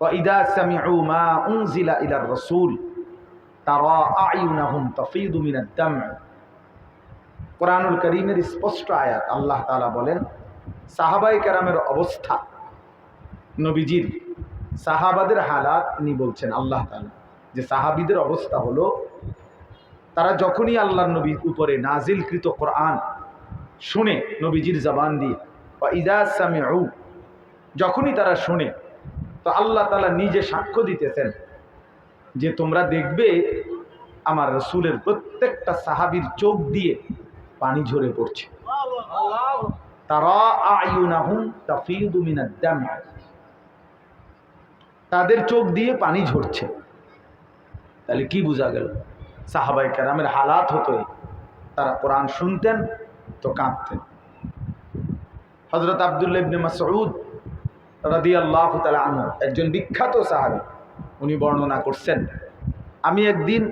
وإذا سمعوا ما أنزل إلى الرسول ترى أعينهم تفيض من الدمع কোরআনুল করিমের স্পষ্ট আয়াত আল্লাহ তাআলা বলেন সাহাবাই কেরামের অবস্থা নবীজির সাহাবাদের হালাত তিনি বলছেন আল্লাহ তাআলা যে সাহাবিদের অবস্থা হলো তারা যখনই আল্লাহ নবীর উপরে নাজিলকৃত কোরআন শুনে নবীজির জবান দিয়ে বা ইদা সামিউ যখনই তারা শুনে তো আল্লাহ তালা নিজে সাক্ষ্য দিতেছেন যে তোমরা দেখবে আমার রসুলের প্রত্যেকটা সাহাবির চোখ দিয়ে পানি ঝরে পড়ছে। তারা তাদের চোখ দিয়ে পানি ঝরছে। তাহলে কি বোঝা গেল? সাহাবাই কেরামের হালাত হতো। তারা কোরআন শুনতেন তো কাঁদতেন। হজরত আবদুল্লাহ ইবনে মাসউদ রাদি আল্লাহ তালা একজন বিখ্যাত সাহাবি, উনি বর্ণনা করছেন, আমি একদিন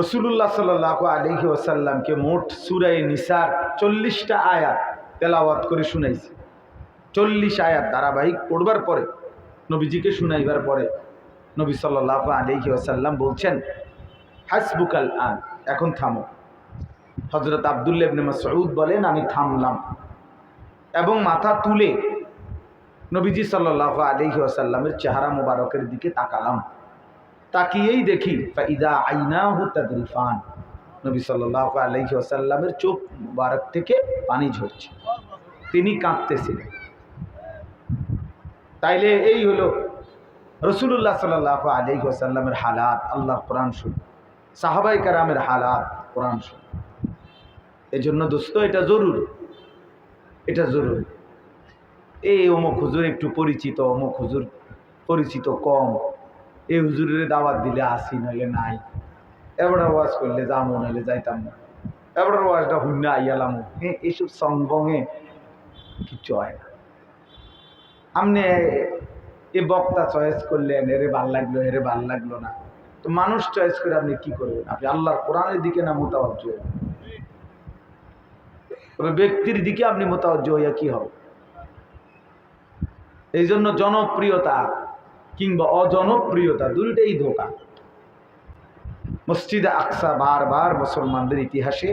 রসুল্লাহ সাল্লাহ আলহি ওসাল্লামকে মোট সুরাই নিসার চল্লিশটা আয়াত তেলাওয়াত করে শুনাইছি। চল্লিশ আয়াত ধারাবাহিক পড়বার পরে, নবীজিকে শুনাইবার পরে, নবী সাল্লাহ আলহি ওসাল্লাম বলছেন, হাসবুকাল আন, এখন থামো। হজরত আবদুল্লাহ ইবনে মাসউদ বলেন, আমি থামলাম। এবং মাথা তুলে নবীজি সাল্লাহ আলহি আসাল্লামের চেহারা মুবারকের দিকে তাকালাম। তাকিয়েই দেখি ইদা আইনা তাদরিফান। নবী সাল্লাহ আলহি আসাল্লামের চোখ মোবারক থেকে পানি ঝরছে। তিনি কাঁদতেছিলেন তাইলে এই হলো রসুল্লাহ সাল্লাহ আলহি আসাল্লামের হালাত আল্লাহ কোরআন শুন। সাহাবাই কারামের হালাত, কোরআন শুন। এজন্য দোস্ত, এটা জরুরি। এটা জরুরি। এই অমুক হুজুর একটু পরিচিত, অমুক হুজুর পরিচিত কম। এই হুজুরের দাওয়াত দিলে আসি, নইলে নাই। এবার ওয়াজ করলে যাব নইলে যাইতাম না। এবার ওয়াজটা হুন্না আইয়ালাম। হ্যাঁ এইসব সংবঙে কিচ্ছু হয় না। আপনি এ বক্তা চয়েস করলেন, এরে ভালো লাগল, এরে ভালো লাগল না। তো মানুষ চয়েস করে আপনি কি করবেন? আপনি আল্লাহর কোরআনের দিকে না মোতাবজ্জ ব্যক্তির দিকে আপনি মোতাবজ্জ হইয়া কি হবে এই জন্য জনপ্রিয়তা কিংবা অজনপ্রিয়তা দুইটাই ধোকা। মসজিদে আকসা বারবার মুসলমানদের ইতিহাসে,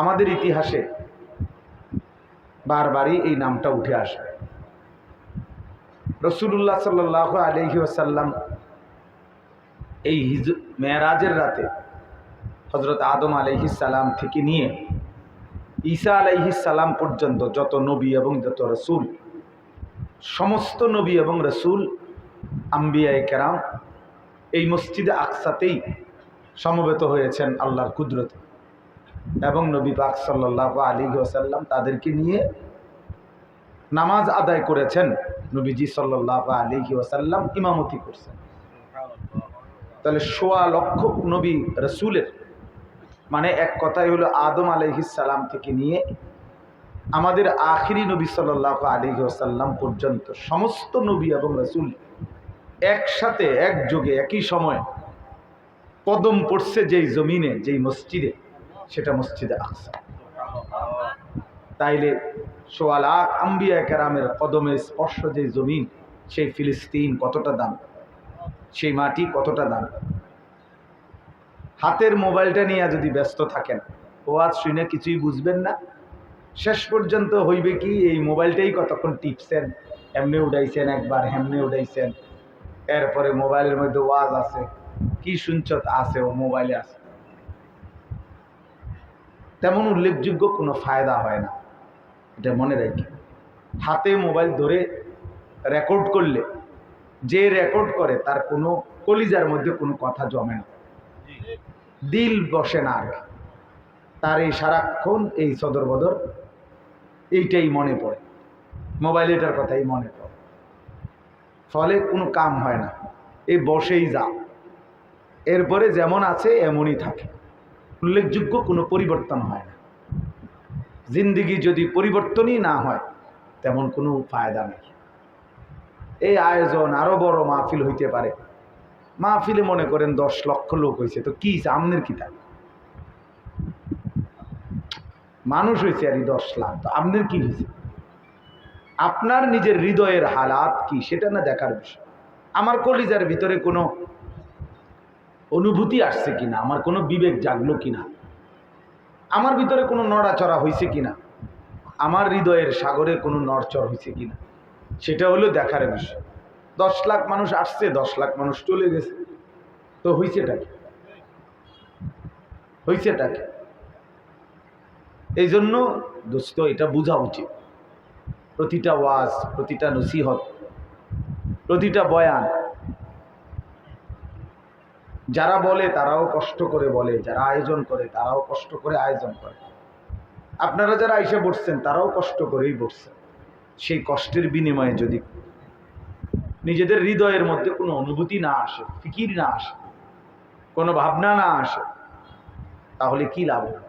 আমাদের ইতিহাসে বারবারই এই নামটা উঠে আসে। রসুল্লাহ সাল্লাহ আলহি আসাল্লাম এই হিজ মেয়ারাজের রাতে হজরত আদম সালাম থেকে নিয়ে ঈসা সালাম পর্যন্ত যত নবী এবং যত রসুল সমস্ত নবী এবং রসুল, আম্বিয়ায় কেরাম এই মসজিদে আকসাতেই সমবেত হয়েছেন আল্লাহর কুদরত। এবং নবী পাক সাল্লাহ আলী ওসাল্লাম তাদেরকে নিয়ে নামাজ আদায় করেছেন। নবীজি সাল্লাহ আলী ওসাল্লাম ইমামতি করছেন। তাহলে সোয়া লক্ষ নবী রসুলের মানে এক কথাই হলো আদম আলহিসাল্লাম থেকে নিয়ে আমাদের আখিরি নবী সাল্লাহ আলী আসাল্লাম পর্যন্ত সমস্ত নবী এবং রসুল একসাথে, একযোগে, একই সময় কদম পড়ছে যেই জমিনে, যেই মসজিদে, সেটা মসজিদে আকসা। তাইলে সোয়া লাখ আম্বিয়া কেরামের কদমে স্পর্শ যে জমিন, সেই ফিলিস্তিন কতটা দাম? সেই মাটি কতটা দাম? হাতের মোবাইলটা নিয়ে যদি ব্যস্ত থাকেন, ওয়াজ শুনে কিছুই বুঝবেন না। শেষ পর্যন্ত হইবে কি, এই মোবাইলটাই কতক্ষণ টিপছেন? এমনি উঠাইছেন একবার, হেমনে উঠাইছেন। এরপরে মোবাইলের মধ্যে ওয়াজ আছে। কি শুনছ? আছে, ও মোবাইলে আছে। তেমন উল্লেখযোগ্য কোনো ফায়দা হয় না। এটা মনে রাখি। হাতে মোবাইল ধরে রেকর্ড করলে, যে রেকর্ড করে তার কোনো কলিজার মধ্যে কোনো কথা জমে না। দিল বসে না আর তার এই সারাক্ষণ এই সদর বদর এইটাই মনে পড়ে। মোবাইল এটার কথাই মনে পড়ে। ফলে কোনো কাম হয় না। এই বসেই যা। এরপরে যেমন আছে, এমনই থাকে। উল্লেখযোগ্য কোনো পরিবর্তন হয় না। জিন্দিগি যদি পরিবর্তনই না হয়, তেমন কোনো ফায়দা নেই। এই আয়োজন আরও বড় মাহফিল হইতে পারে। মাহফিলে মনে করেন দশ লক্ষ লোক হয়েছে তো কি আমনের কিতাব? মানুষ হয়েছে আর দশ লাখ। তো আপনার কি হয়েছে আপনার নিজের হৃদয়ের হালাত কি? সেটা না দেখার বিষয়। আমার কলিজার ভিতরে কোনো অনুভূতি আসছে কিনা? আমার কোনো বিবেক জাগলো কিনা? আমার ভিতরে কোনো নড়াচড়া হয়েছে কিনা? আমার হৃদয়ের সাগরে কোনো নড়চড় হয়েছে কিনা? সেটা হলো দেখার বিষয়। দশ লাখ মানুষ আসছে, দশ লাখ মানুষ চলে গেছে। তো হয়েছেটা কি? হয়েছেটা কি? এই জন্য দোস্ত, এটা বোঝা উচিত। প্রতিটা ওয়াজ, প্রতিটা নসিহত, প্রতিটা বয়ান। যারা বলে, তারাও কষ্ট করে বলে। যারা আয়োজন করে, তারাও কষ্ট করে আয়োজন করে। আপনারা যারা আইসে বসছেন, তারাও কষ্ট করেই বসছেন। সেই কষ্টের বিনিময়ে যদি নিজেদের হৃদয়ের মধ্যে কোনো অনুভূতি না আসে, ফিকির না আসে, কোনো ভাবনা না আসে, তাহলে কি লাভ হবে?